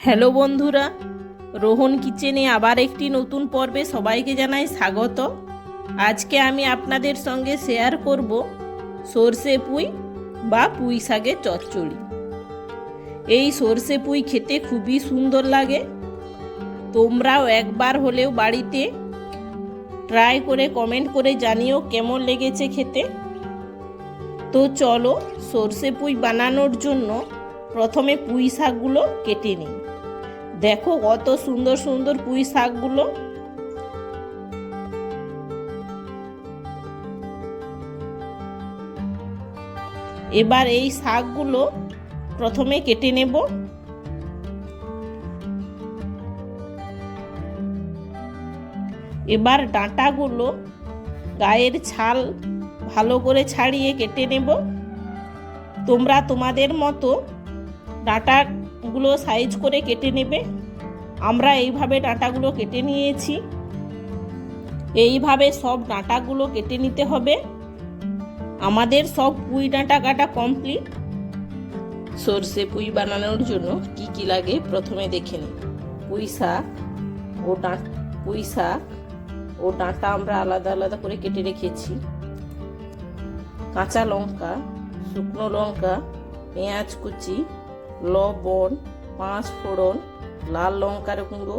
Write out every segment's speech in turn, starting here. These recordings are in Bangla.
হ্যালো বন্ধুরা, রোহন কিচেনে আবার একটি নতুন পর্বে সবাইকে জানাই স্বাগত। আজকে আমি আপনাদের সঙ্গে শেয়ার করব সর্ষে পুঁই বা পুঁই শাকের চচ্চড়ি। এই সর্ষে পুঁই খেতে খুবই সুন্দর লাগে। তোমরাও একবার হলেও বাড়িতে ট্রাই করে কমেন্ট করে জানিও কেমন লেগেছে খেতে। তো চলো সর্ষে পুঁই বানানোর জন্য প্রথমে পুঁই শাকগুলো কেটে নিই। দেখো কত সুন্দর সুন্দর পুঁই শাকগুলো। এবার এই শাকগুলো প্রথমে কেটে নেব। এবার ডাঁটাগুলো গায়ের ছাল ভালো করে ছাড়িয়ে কেটে নেব। তোমরা তোমাদের মতো ডাঁটাগুলো সাইজ করে কেটে নেবে। আমরা এইভাবে ডাঁটাগুলো কেটে নিয়েছি। এইভাবে সব ডাঁটাগুলো কেটে নিতে হবে। আমাদের সব পুঁই ডাঁটা কাটা কমপ্লিট সর্ষে পুঁই বানানোর জন্য কি কি লাগে প্রথমে দেখে নিই। পুঁই শাক ও ডাঁট, পুঁই শাক ও ডাঁটা আমরা আলাদা আলাদা করে কেটে রেখেছি। কাঁচা লঙ্কা, শুকনো লঙ্কা, পেঁয়াজ কুচি, লবণ পাঁচ ফোড়ন লাল লঙ্কার গুঁড়ো,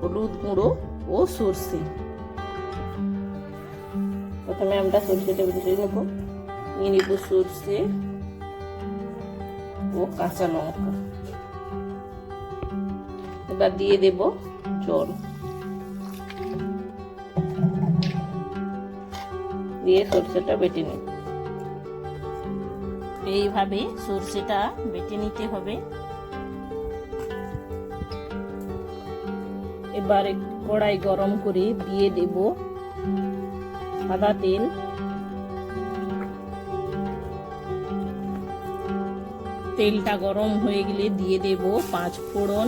হলুদ গুঁড়ো ও সর্ষে। প্রথমে আমরা সর্ষেটা বেটে নেব নিয়ে নেব সর্ষে ও কাঁচা লঙ্কা। এবার দিয়ে দেব জল। দিয়ে সর্ষেটা বেটে নেব। এইভাবে সর্ষেটা বেটে নিতে হবে। এবার কড়াই গরম করে দিয়ে দেব সাদা তেল। তেলটা গরম হয়ে গেলে দিয়ে দেব পাঁচ ফোড়ন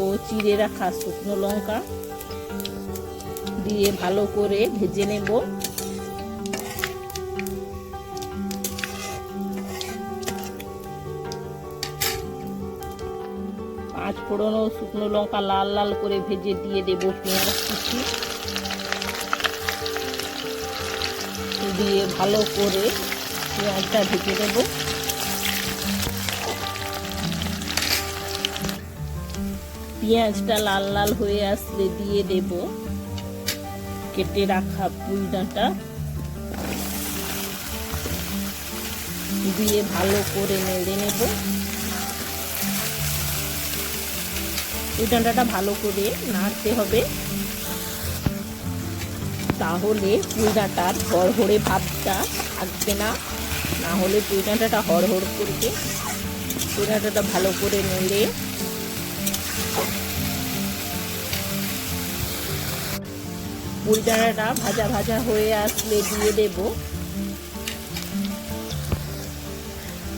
ও চিড়ে রাখা শুকনো লঙ্কা। দিয়ে ভালো করে ভেজে নেব। ফোড়ন ও শুকনো লঙ্কা লাল লাল করে ভেজে দিয়ে দেবো পেঁয়াজ কুচি। দিয়ে ভালো করে পেঁয়াজটা ভেজে দেব। পেঁয়াজটা লাল লাল হয়ে আসলে দিয়ে দেব কেটে রাখা পুঁই ডাঁটা দিয়ে ভালো করে নেড়ে নেব। এই ডাঁটাটা ভালো করে নাড়তে হবে। তাহলে পুঁই ডাঁটার হড়হড়ে ভাবটা থাকবে না। না হলে পুঁই ডাঁটাটা হড়হড় করবে। পুঁই ডাঁটাটা ভালো করে নেড়ে পুঁই ডাঁটাটা ভাজা ভাজা হয়ে আসলে দিয়ে দেব।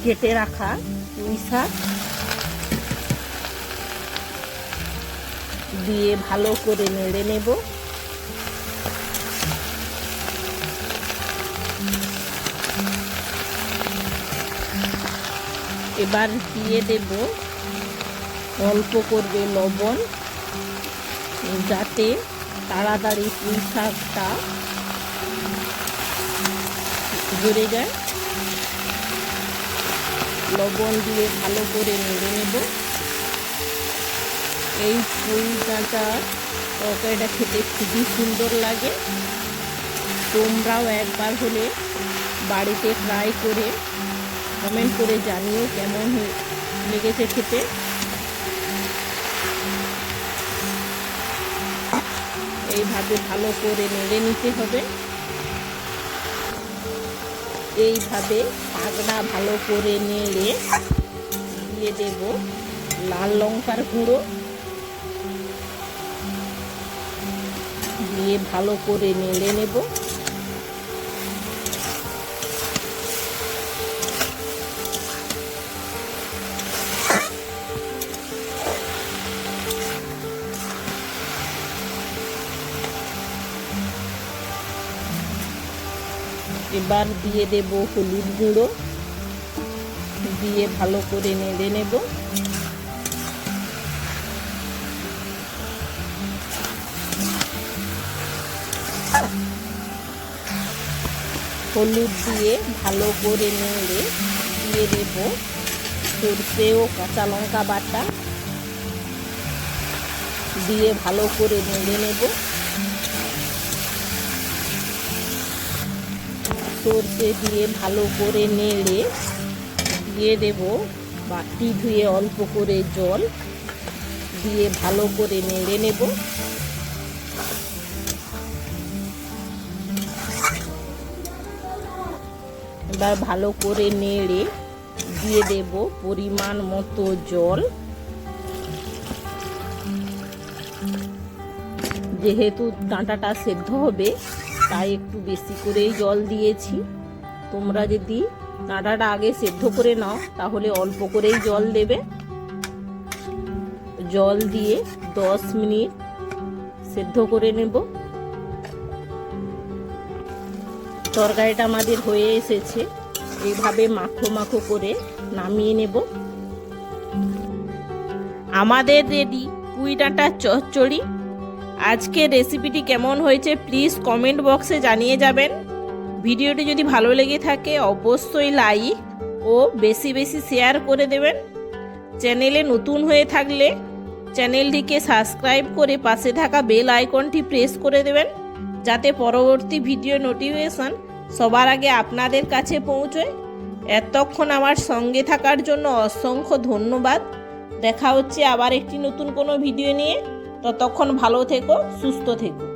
কেটে রাখা পুঁই শাক। দিয়ে ভালো করে নেড়ে নেব। এবার দিয়ে দেব অল্প করবে লবণ, যাতে তাড়াতাড়ি পুঁই শাকটা জড়ে যায়। লবণ দিয়ে ভালো করে নেড়ে নেব। এই ফুল ডাঁটা তরকারিটা খেতে খুবই সুন্দর লাগে। তোমরাও একবার হলে বাড়িতে ট্রাই করে কমেন্ট করে জানিও কেমন লেগেছে খেতে। এইভাবে ভালো করে নেড়ে নিতে হবে। এইভাবে শাকটা ভালো করে নেড়ে দিয়ে দেব লাল লঙ্কার গুঁড়ো। দিয়ে ভালো করে নেড়ে নেব। এবার দিয়ে দেব হলুদ গুঁড়ো। দিয়ে ভালো করে নেড়ে নেব। হলুদ দিয়ে ভালো করে নেড়ে দিয়ে দেব। সর্ষে ও কাঁচা লঙ্কা বাটা দিয়ে ভালো করে নেড়ে নেব। সর্ষে দিয়ে ভালো করে নেড়ে দিয়ে দেব। বাটি ধুয়ে অল্প করে জল দিয়ে ভালো করে নেড়ে নেব। এবার ভালো করে নেড়ে দিয়ে দেব পরিমাণ মতো জল। যেহেতু ডাঁটাটা সেদ্ধ হবে, তাই একটু বেশি করেই জল দিয়েছি। তোমরা যদি ডাঁটাটা আগে সেদ্ধ করে নাও, তাহলে অল্প করেই জল দেবে। জল দিয়ে দশ মিনিট সেদ্ধ করে নেব। তরকারিটা আমাদের হয়ে এসেছে। এইভাবে মাখো মাখো করে নামিয়ে নেব। আমাদের রেডি পুঁই ডাঁটার চচ্চড়ি। আজকের রেসিপিটি কেমন হয়েছে প্লিজ কমেন্ট বক্সে জানিয়ে যাবেন। ভিডিওটি যদি ভালো লেগে থাকে অবশ্যই লাইক ও বেশি বেশি শেয়ার করে দেবেন। চ্যানেলে নতুন হয়ে থাকলে চ্যানেলটিকে সাবস্ক্রাইব করে পাশে থাকা বেল আইকনটি প্রেস করে দেবেন। যাতে পরবর্তী ভিডিও নোটিফিকেশান সবার আগে আপনাদের কাছে পৌঁছয়। এতক্ষণ আমার সঙ্গে থাকার জন্য অসংখ্য ধন্যবাদ। দেখা হচ্ছে আবার একটি নতুন কোনো ভিডিও নিয়ে। ততক্ষণ ভালো থেকো, সুস্থ থেকো।